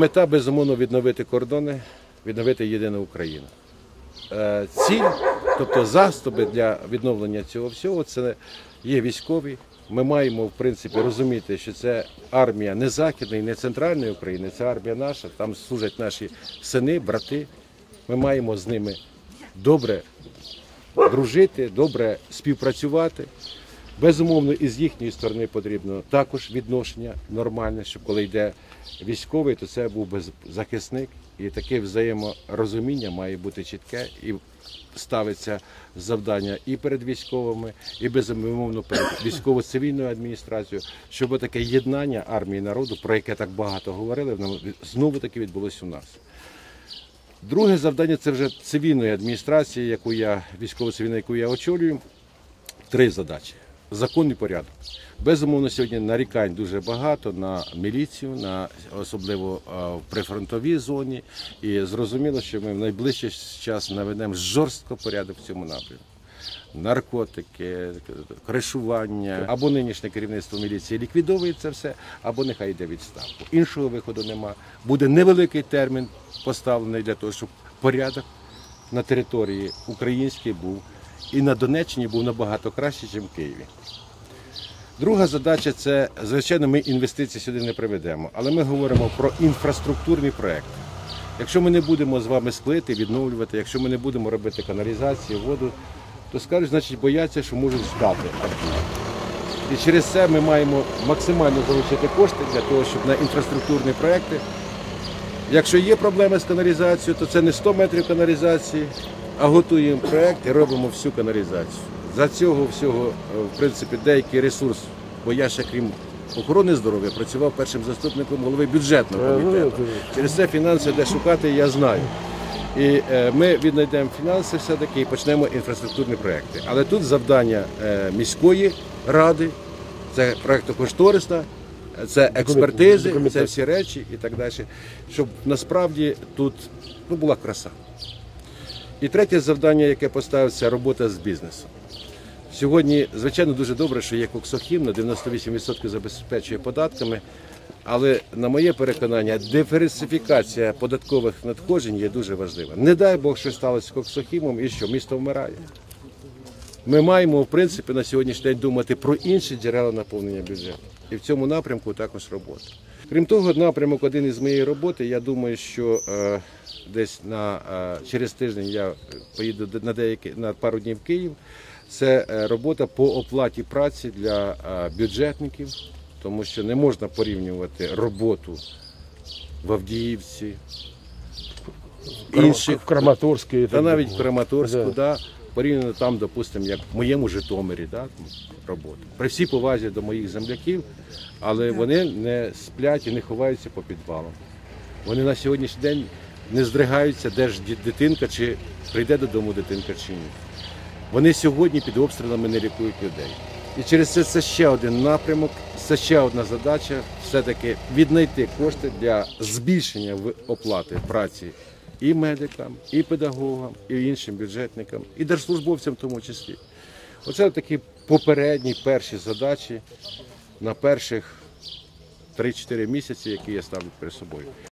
Мета безумовно відновити кордони, відновити єдину Україну. Е, Ціль, тобто застуби для відновлення цього всього, це є військові. Ми маємо в принципі розуміти, що це армія не західної, не центральної України, це армія наша. Там служать наші сини, брати. Ми маємо з ними добре дружити, добре співпрацювати. Безумовно, і з їхньої сторони потрібно також відношення нормальне, щоб коли йде військовий, то це був без- захисник. І таке взаєморозуміння має бути чітке і ставиться завдання і перед військовими, і безумовно перед військово-цивільною адміністрацією, щоб таке єднання армії народу, про яке так багато говорили, знову таки відбулося у нас. Друге завдання це вже цивільної адміністрації, яку я військово-цивільна, яку я очолюю. Три задачі: закон і порядок. Безумовно, сьогодні нарікань дуже багато на міліцію, на особливо в прифронтовій зоні. І зрозуміло, що ми в найближчий час наведемо жорстко порядок в цьому напрямку. Наркотики, кришування або нинішнє керівництво міліції ліквідовує це все, або нехай йде відставку. Іншого виходу нема. Буде невеликий термін поставлений для того, щоб порядок на території українській був і на Донеччині був набагато краще, ніж в Києві. Друга задача це, звичайно, ми інвестиції сюди не приведемо, але ми говоримо про інфраструктурні проекти. Якщо ми не будемо з вами склити, відновлювати, якщо ми не будемо робити каналізацію, воду, то скажуть, значить бояться, що можуть здати. І через це ми маємо максимально залучити кошти для того, щоб на інфраструктурні проекти Якщо є проблеми з каналізацією, то це не 100 метрів каналізації, а готуємо проєкт і робимо всю каналізацію. За цього всього, е, в принципі, деякий ресурс, бо я ще крім охорони здоров'я працював першим заступником голови бюджетного комітету. Через це фінанси де шукати, я знаю. І е, ми віднайдемо фінанси все-таки і почнемо інфраструктурні проекти. Але тут завдання е, міської ради, це проєктокошторисна, це експертизи, це всі речі і так далі, щоб насправді тут ну, була краса. І третє завдання, яке поставив, це робота з бізнесом. Сьогодні, звичайно, дуже добре, що є коксохім, на 98% забезпечує податками. Але на моє переконання, диверсифікація податкових надходжень є дуже важлива. Не дай Бог, що сталося з коксохімом і що місто вмирає. Ми маємо, в принципі, на сьогоднішній день думати про інші джерела наповнення бюджету. І в цьому напрямку також робота. Крім того, напрямок один із моєї роботи, я думаю, що е, десь на, е, через тиждень я поїду на, деякі, на пару днів в Київ. Це е, робота по оплаті праці для е, бюджетників, тому що не можна порівнювати роботу в Авдіївці, інших в Краматорській. та навіть в Краматорську, Да. да. порівняно там, допустимо, як в моєму Житомирі, да, там робота. При всій повазі до моїх земляків, але вони не сплять і не ховаються по підвалам. Вони на сьогоднішній день не здригаються, де ж дитинка, чи прийде додому дитинка чи ні. Вони сьогодні під обстрілами не лікують людей. І через це це ще один напрямок, це ще одна задача все-таки віднайти кошти для збільшення оплати праці і медикам, і педагогам, і іншим бюджетникам, і держслужбовцям в тому числі. Оце такі попередні перші задачі на перших 3-4 місяці, які я ставлю перед собою.